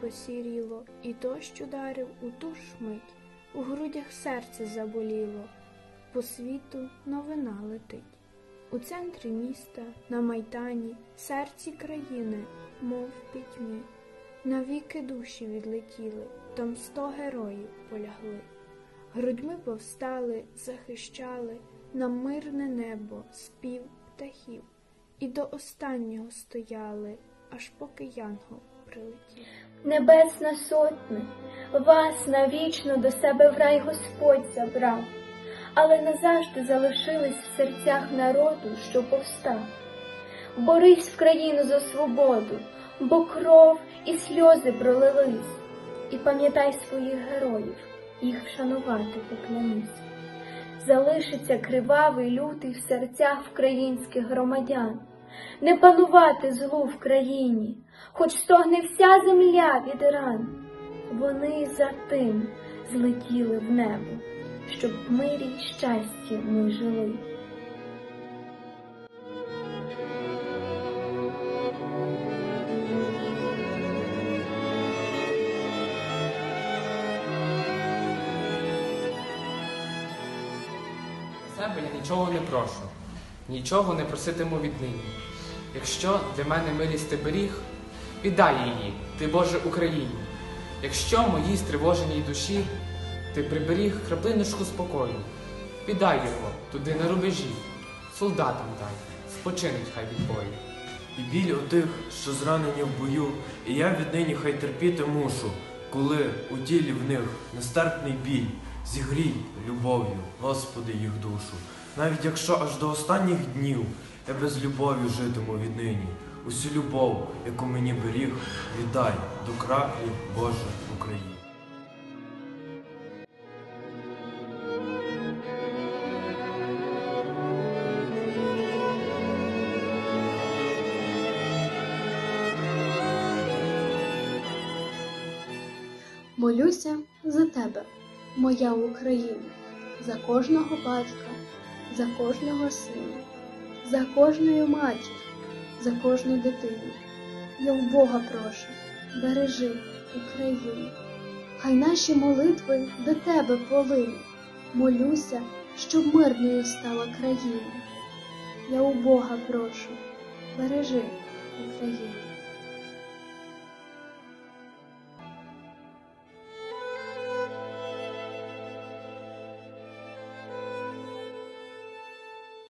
посіріло, і дощ ударив у ту ж мить, у грудях серце заболіло, по світу новина летить. У центрі міста, на майдані, серці країни, мов в пітьмі. Навіки душі відлетіли, там сто героїв полягли. Грудьми повстали, захищали нам мирне небо, спів птахів, і до останнього стояли, аж поки янгол. Небесна сотне, вас навічно до себе в рай Господь забрав, але назавжди залишились в серцях народу, що повстав. Борись в країну за свободу, бо кров і сльози пролились, і пам'ятай своїх героїв, їх вшанувати поклянись. Залишиться кривавий лютий в серцях українських громадян, не панувати злу в країні, хоч стогне вся земля від ран. Вони за тим злетіли в небо, щоб в мирі й щасті ми жили. себе я нічого не прошу, нічого не проситиму віднині. Якщо для мене милість ти беріг, віддай її, ти Боже Україні. Якщо моїй стривоженій душі ти приберіг краплиночку спокою, віддай його туди на рубежі, солдатам дай, спочинуть хай від бою. І біль отих, що зранені в бою, і я віднині хай терпіти мушу, коли у тілі в них нестерпний біль, зігрій любов'ю, Господи, їх душу. Навіть якщо аж до останніх днів я без любові житиму віднині, усю любов, яку мені беріг, віддай до краплі Боже Україні. Молюся за тебе, моя Україна, за кожного батька, за кожного сина, за кожної матір, за кожну дитину. Я в Бога прошу, бережи Україну. Хай наші молитви до тебе полинуть. Молюся, щоб мирною стала країна. Я у Бога прошу, бережи Україну.